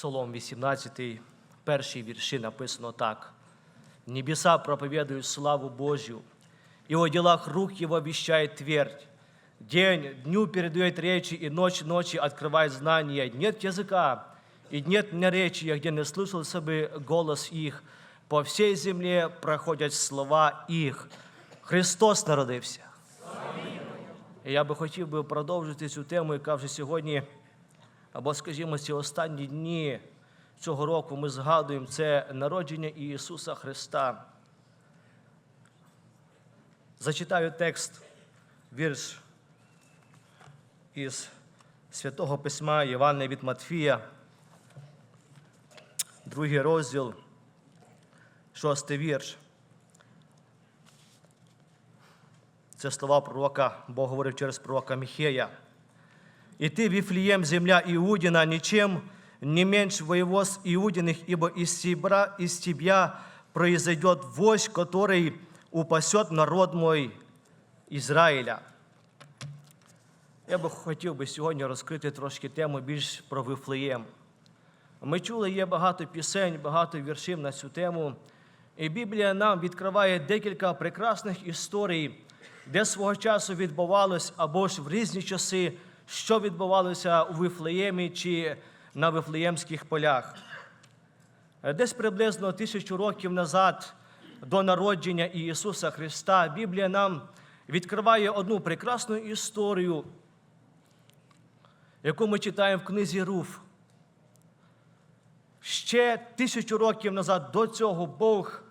Псалом 18, перші вірші написано так. Небеса проповедуют славу Божью, и о делах рук Его вещает твердь. День дню передает речи, и ночь ночи открывает знания. Нет языка, и нет наречия, где не слышался бы голос их. По всей земле проходять слова їх. Христос народився. І я би хотів би продовжити цю тему, яка вже сьогодні, або, скажімо, ці останні дні цього року ми згадуємо це народження Ісуса Христа. Зачитаю текст, вірш із Святого Письма Євангелія від Матфія, другий розділ, шостий вірш. Це слова пророка, Бог говорив через пророка Міхея «И ты, Вифлеем, земля Иудина, ничем не меньше воевоз Иудиных, ибо из тебя, из тебя произойдет вождь, который упасет народ мой Ізраїля. Я би хотів би сьогодні розкрити трошки тему більш про Вифлеєм. Ми чули, є багато пісень, багато віршів на цю тему. І Біблія нам відкриває декілька прекрасних історій, де свого часу відбувалось або ж в різні часи, що відбувалося у Вифлеємі чи на Вифлеємських полях. Десь приблизно тисячу років назад до народження Ісуса Христа Біблія нам відкриває одну прекрасну історію, яку ми читаємо в книзі Руф. Ще тисячу років назад до цього Бог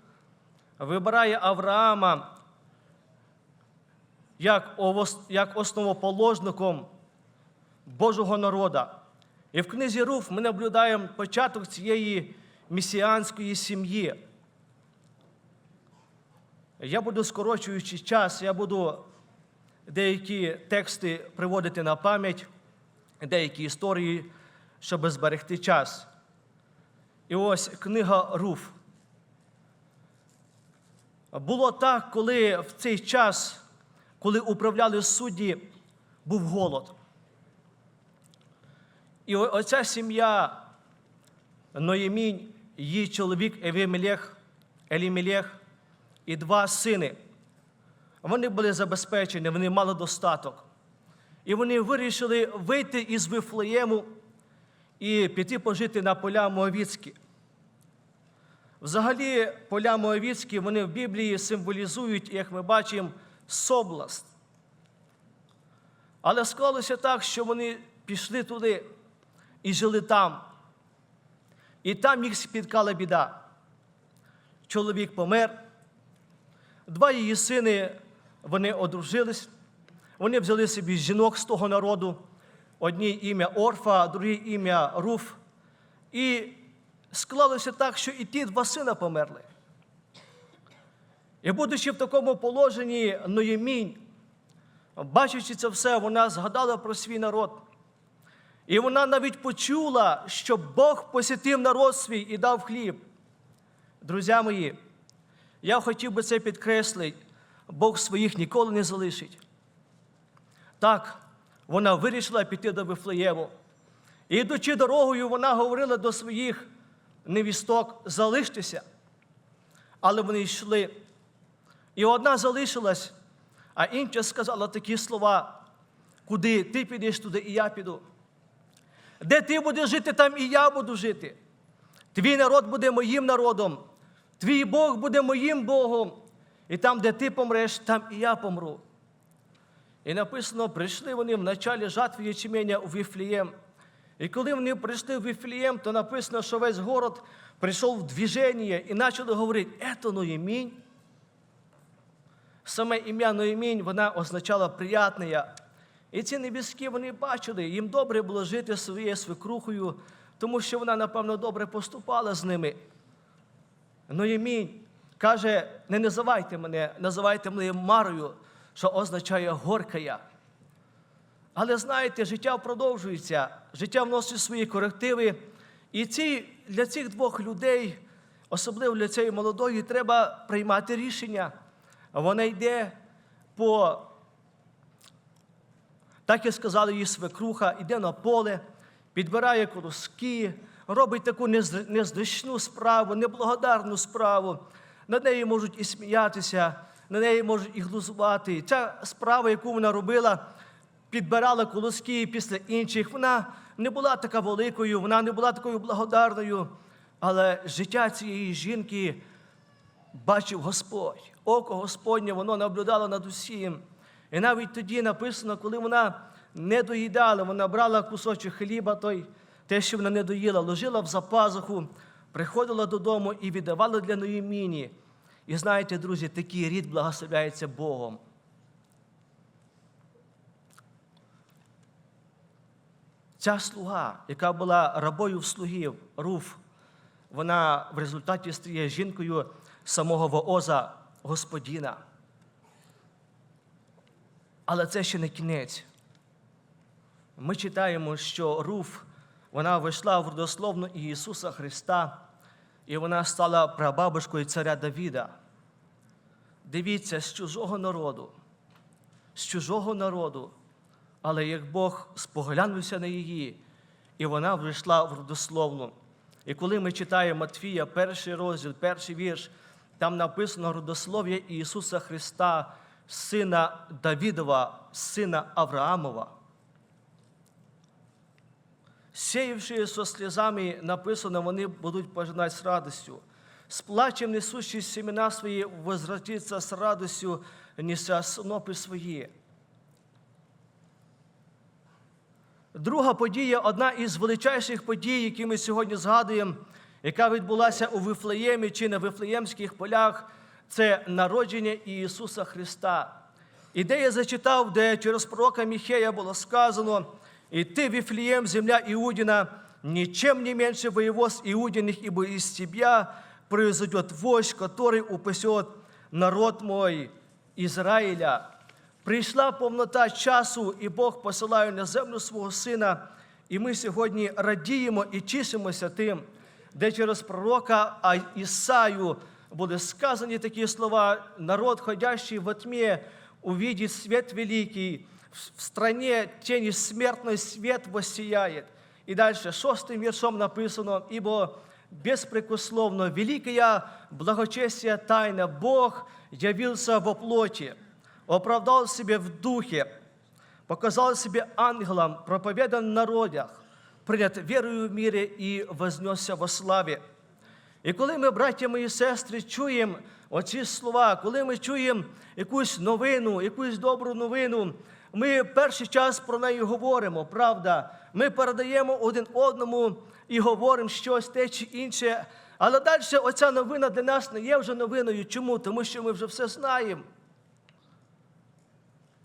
вибирає Авраама як основоположником Божого народа. І в книзі Руф ми наблюдаємо початок цієї месіанської сім'ї. Я буду скорочуючи час, я буду деякі тексти приводити на пам'ять, деякі історії, щоб зберегти час. І ось книга Руф. Було так, коли в цей час, коли управляли судді, був голод. І оця сім'я Ноємінь, її чоловік Евімелех, Елімелех і два сини. Вони були забезпечені, вони мали достаток. І вони вирішили вийти із Вифлеєму і піти пожити на поля Моавіцькі. Взагалі, поля Моавіцькі, вони в Біблії символізують, як ми бачимо, собласт. Але склалося так, що вони пішли туди і жили там. І там їх спіткала біда. Чоловік помер, два її сини вони одружились, вони взяли собі жінок з того народу, одній ім'я Орфа, друге ім'я Руф. І склалося так, що і ті два сина померли. І будучи в такому положенні, Ноємінь, бачачи це все, вона згадала про свій народ. І вона навіть почула, що Бог посітив народ свій і дав хліб. Друзі мої, я хотів би це підкреслити, Бог своїх ніколи не залишить. Так, вона вирішила піти до Вифлеєму. І йдучи дорогою, вона говорила до своїх невісток залиштеся. Але вони йшли. І одна залишилась, а інша сказала такі слова: куди ти підеш, туди і я піду. Де ти будеш жити, там і я буду жити. Твій народ буде моїм народом, твій Бог буде моїм Богом. І там, де ти помреш, там і я помру. І написано, прийшли вони в началі жатви ячменя у Віфлієм. І коли вони прийшли в Віфлієм, то написано, що весь город прийшов в движення і почали говорити, «Ето Ноємінь». Саме ім'я Ноємінь, вона означала приятне. І ці небіски вони бачили, їм добре було жити своєю свекрухою, тому що вона, напевно, добре поступала з ними. Ноємінь каже: не називайте мене, називайте мене Марою, що означає горкая. Але знаєте, життя продовжується, життя вносить свої корективи. І ці, для цих двох людей, особливо для цієї молодої, треба приймати рішення. Вона йде по, так як сказала її свекруха, йде на поле, підбирає колоски, робить таку нез- незначну справу, неблагодарну справу. Над нею можуть і сміятися, на неї можуть і глузувати. Ця справа, яку вона робила, підбирала колоски після інших, вона не була така великою, вона не була такою благодарною. Але життя цієї жінки бачив Господь. Око Господнє, воно наблюдало над усім. І навіть тоді написано, коли вона не доїдала, вона брала кусочок хліба, той, те, що вона не доїла, ложила в запазуху, приходила додому і віддавала для Ноєміні. І знаєте, друзі, такий рід благословляється Богом. Ця слуга, яка була рабою в слугів, Руф, вона в результаті стає жінкою самого вооза Господіна. Але це ще не кінець. Ми читаємо, що Руф, вона вийшла в родословну Ісуса Христа, і вона стала прабабушкою царя Давіда. Дивіться, з чужого народу, з чужого народу, але як Бог споглянувся на її, і вона вийшла в родословну. І коли ми читаємо Матфія, перший розділ, перший вірш, там написано родослов'я Ісуса Христа, сина Давідова, сина Авраамова. Сіявши со сльозами, написано, вони будуть пожинати з радостю. З плачем несущі семена свої, возвратиться з радостю, неся снопи свої. Друга подія, одна із величайших подій, які ми сьогодні згадуємо, яка відбулася у Вифлеємі чи на Вифлеємських полях, це народження Ісуса Христа. І де я зачитав, де через пророка Міхея було сказано, «І ти, Вифлеєм, земля Иудина, ничем не меньше воевоз Иудиных, ибо из тебя произойдет вождь, который упасет народ мой Ізраїля. Прийшла повнота часу, і Бог посилає на землю свого сина. І ми сьогодні радіємо і тішимося тим, де через пророка Ісаю були сказані такі слова: народ, ходящий во тьмі, увидит свет великий, в стране тени смертной свет воссияет. І далі шостим віршом написано, ібо беспрекословно великая благочестия тайна Бог явился во плоти, оправдал себе в духе, показал себе ангелам, проповедан в народах, принят верою в мире і вознесся во славі. І коли ми, браття мої сестри, чуємо оці слова, коли ми чуємо якусь новину, якусь добру новину, ми перший час про неї говоримо, правда. Ми передаємо один одному і говоримо щось те чи інше. Але далі оця новина для нас не є вже новиною. Чому? Тому що ми вже все знаємо.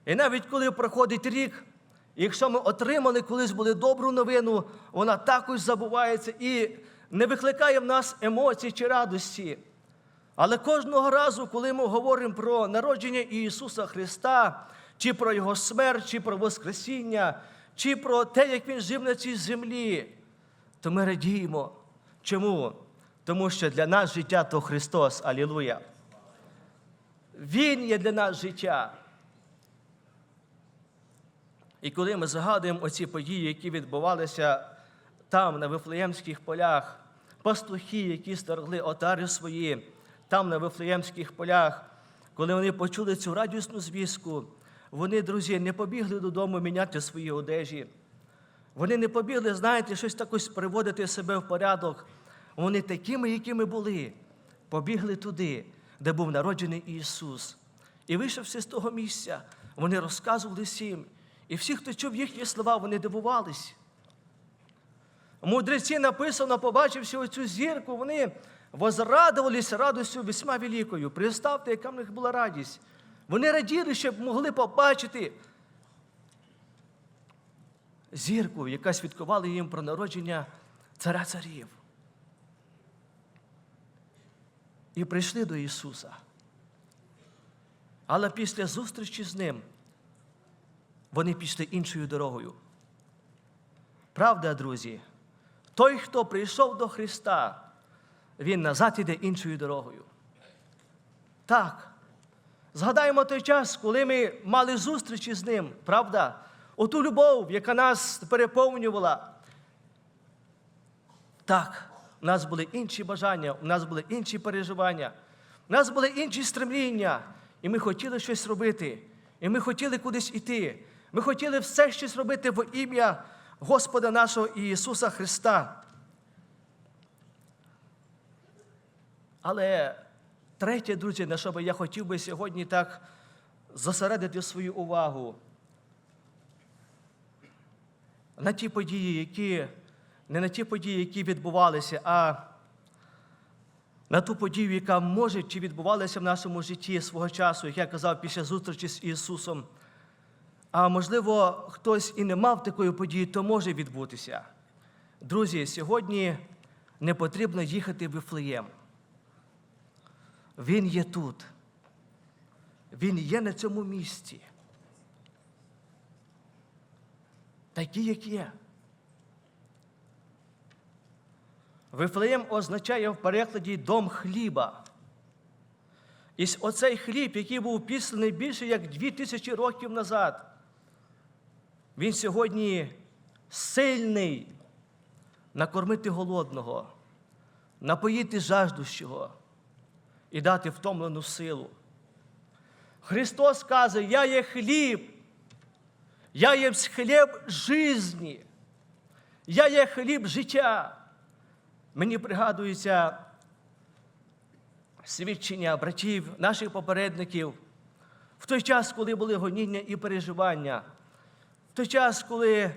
І навіть коли проходить рік, якщо ми отримали колись були добру новину, вона також забувається і не викликає в нас емоцій чи радості. Але кожного разу, коли ми говоримо про народження Ісуса Христа, чи про Його смерть, чи про Воскресіння, чи про те, як Він жив на цій землі, то ми радіємо. Чому? Тому що для нас життя то Христос. Алілуя. Він є для нас життя. І коли ми згадуємо оці події, які відбувалися там, на Вифлеємських полях, пастухи, які стерегли отари свої, там, на Вифлеємських полях, коли вони почули цю радісну звістку, вони, друзі, не побігли додому міняти свої одежі. Вони не побігли, знаєте, щось такось приводити себе в порядок. Вони такими, якими були, побігли туди, де був народжений Ісус. І вийшовши з того місця, вони розказували всім. І всі, хто чув їхні слова, вони дивувались. Мудреці написано, побачивши оцю зірку, вони возрадувалися радостю весьма великою. Представте, яка в них була радість. Вони раділи, щоб могли побачити зірку, яка свідкувала їм про народження царя царів. І прийшли до Ісуса. Але після зустрічі з Ним вони пішли іншою дорогою. Правда, друзі, той, хто прийшов до Христа, він назад іде іншою дорогою. Так. Згадаємо той час, коли ми мали зустрічі з ним, правда? Оту любов, яка нас переповнювала. Так, у нас були інші бажання, у нас були інші переживання, у нас були інші стремління, і ми хотіли щось робити, і ми хотіли кудись іти. Ми хотіли все щось робити в ім'я Господа нашого Ісуса Христа. Але третє, друзі, на що би я хотів би сьогодні так зосередити свою увагу на ті події, які не на ті події, які відбувалися, а на ту подію, яка може чи відбувалася в нашому житті свого часу, як я казав після зустрічі з Ісусом. А можливо, хтось і не мав такої події, то може відбутися. Друзі, сьогодні не потрібно їхати в Вифлеєм. Він є тут. Він є на цьому місці. Такий, як є. Вифлеєм означає в перекладі дом хліба. І оцей хліб, який був післений більше як дві тисячі років назад, він сьогодні сильний накормити голодного, напоїти жаждущого і дати втомлену силу. Христос каже, я є хліб, я є хліб жизні, я є хліб життя. Мені пригадується свідчення братів, наших попередників в той час, коли були гоніння і переживання, той час, коли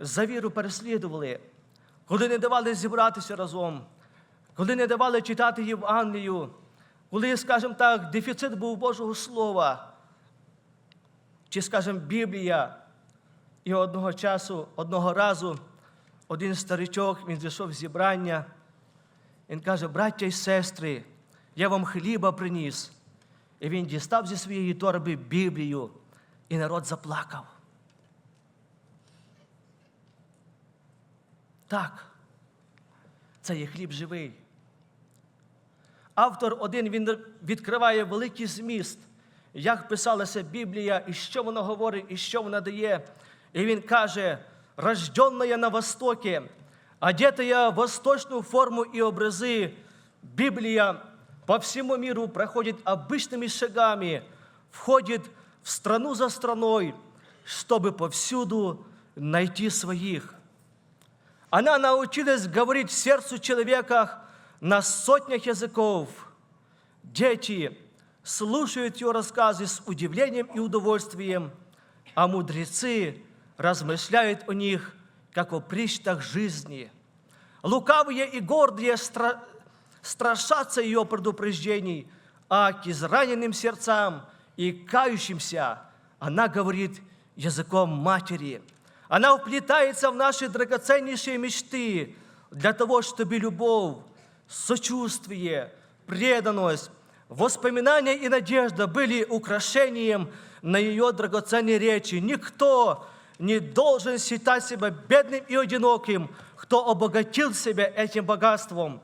за віру переслідували, коли не давали зібратися разом, коли не давали читати Євангелію, коли, скажімо так, дефіцит був Божого Слова, чи, скажімо, Біблія, і одного часу, одного разу, один старичок, він зайшов в зібрання, він каже, браття і сестри, я вам хліба приніс. І він дістав зі своєї торби Біблію, і народ заплакав. Так, це є хліб живий. Автор один він відкриває великий зміст, як писалася Біблія, і що вона говорить, і що вона дає. І він каже, рожденная на Востоке, одетая в восточную форму и образы, Библия по всему миру проходит обычными шагами, входит в страну за страной, чтобы повсюду найти своих. Она научилась говорить сердцу человека на сотнях языков. Дети слушают ее рассказы с удивлением и удовольствием, а мудрецы размышляют о них, как о причтах жизни. Лукавые и гордые стра- страшатся ее предупреждений, а к израненным сердцам и кающимся она говорит языком матери. Она вплетается в наши драгоценнейшие мечты для того, чтобы любовь, сочувствие, преданность, воспоминания и надежда были украшением на ее драгоценной речи. Никто не должен считать себя бедным и одиноким, кто обогатил себя этим богатством.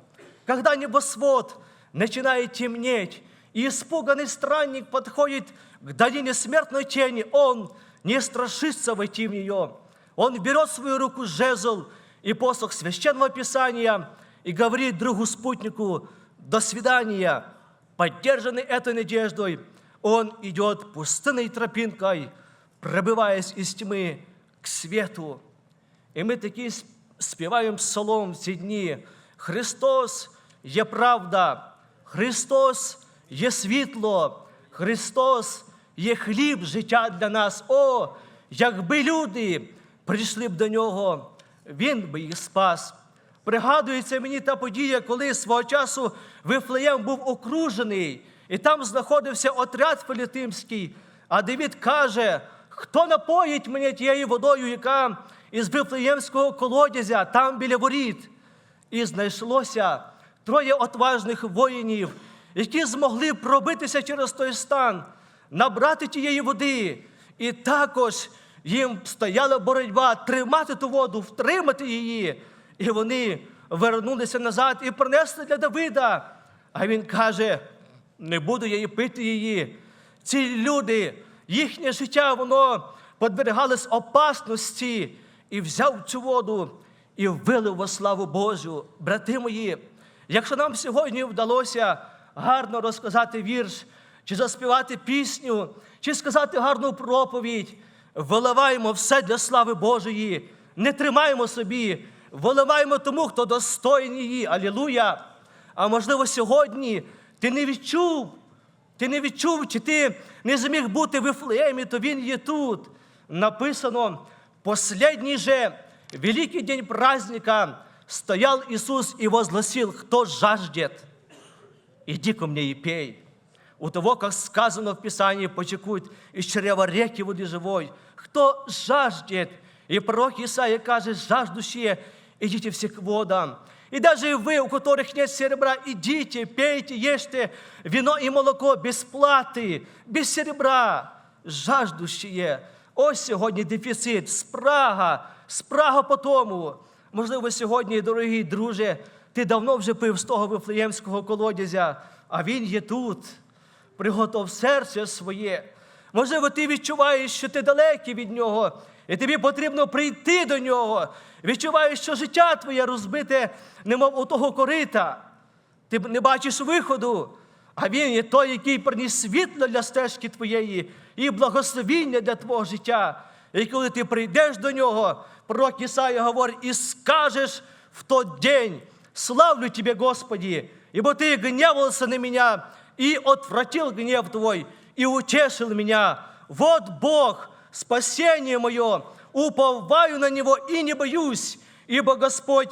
Когда небосвод начинает темнеть, и испуганный странник подходит к долине смертной тени, он не страшится войти в нее. Он берет в свою руку жезл и посох священного писания и говорит другу спутнику «До свидания». Поддержанный этой надеждой, он идет пустынной тропинкой, пробиваясь из тьмы к свету. І ми такі сп- співаємо псалом в ці дні. Христос є правда, Христос є світло, Христос є хліб життя для нас. О, якби люди Прийшли б до нього, Він би їх спас. Пригадується мені та подія, коли свого часу Вифлеєм був окружений, і там знаходився отряд філітимський. А Давід каже, хто напоїть мене тією водою, яка із Вифлеємського колодязя, там біля воріт. І знайшлося троє отважних воїнів, які змогли пробитися через той стан, набрати тієї води. І також їм стояла боротьба тримати ту воду, втримати її. І вони вернулися назад і принесли для Давида. А він каже: не буду я її пити її. Ці люди, їхнє життя, воно подвергалось опасності, і взяв цю воду і вилив во славу Божу. Брати мої, якщо нам сьогодні вдалося гарно розказати вірш, чи заспівати пісню, чи сказати гарну проповідь, виливаємо все для слави Божої, не тримаємо собі, виливаємо тому, хто достоїн її. Алілуя! А можливо, сьогодні ти не відчув, ти не відчув, чи ти не зміг бути в Іфлеємі, то він є тут. Написано, последний же великий день праздника стоял Иисус и возгласил, кто жаждет, иди ко мне и пей У того, как сказано в Писании, потекут из чрева реки воды живой. Кто жаждет? И пророк Исаия каже, жаждущие, идите все к водам. И даже вы, у которых нет серебра, идите, пейте, ешьте вино и молоко без платы, без серебра. Жаждущие. Ось сьогодні дефіцит, спрага, спрага по тому. Можливо, сьогодні, дорогі друже, ти давно вже пив з того вифлеємського колодязя, а він є тут. Приготов серце своє. Можливо, ти відчуваєш, що ти далекий від нього, і тобі потрібно прийти до нього. Відчуваєш, що життя твоє розбите, немов у того корита. Ти не бачиш виходу, а він є той, який приніс світло для стежки твоєї і благословіння для твого життя. І коли ти прийдеш до нього, пророк Ісая говорить, і скажеш в той день, славлю тебе, Господи, ибо ты гневался на меня и отвратил гнев твой, и утешил меня. Вот Бог, спасение мое, уповаю на Него и не боюсь, ибо Господь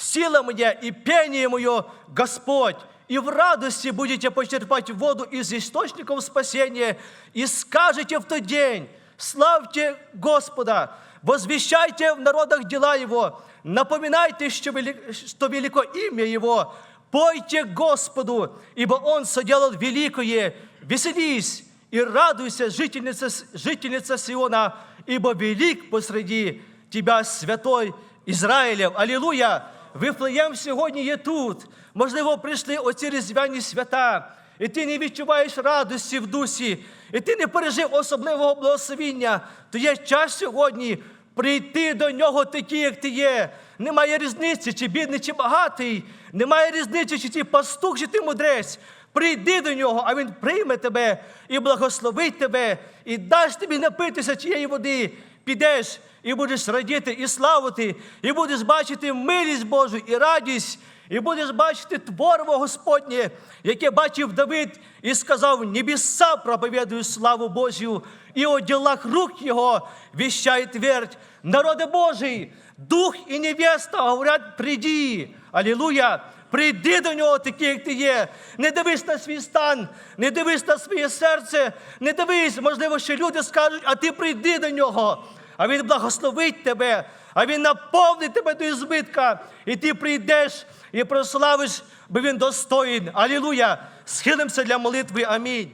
сила моя и пение мое Господь, и в радости будете почерпать воду из источников спасения, и скажете в тот день, славьте Господа, возвещайте в народах дела Его, напоминайте, что, вели- что велико имя Его, пойте Господу, ибо Он соделал великое, веселись и радуйся, жительница, жительница Сиона, ибо велик посреди тебя святой Ізраїлів. Алілуя! Вифлеєм сьогодні є тут. Можливо, прийшли оці різдвяні свята, і ти не відчуваєш радості в дусі, і ти не пережив особливого благословіння, то є час сьогодні прийти до нього такі, як ти є. Немає різниці, чи бідний, чи багатий. Немає різниці, чи ти пастух, чи ти мудрець. Прийди до нього, а він прийме тебе і благословить тебе, і дасть тобі напитися тієї води. Підеш і будеш радіти і славити, і будеш бачити милість Божу і радість, і будеш бачити творво Господнє, яке бачив Давид і сказав: Небеса проповідую славу Божю, і о ділах рук Його віщає твердь. Народи Божий, дух і невеста говорять, приди. Алілуя! Прийди до нього такий, як ти є. Не дивись на свій стан, не дивись на своє серце, не дивись, можливо, що люди скажуть, а ти прийди до нього. А він благословить тебе, а він наповнить тебе до збитка. І ти прийдеш і прославиш, бо він достоїн. Алілуя! Схилимося для молитви. Амінь.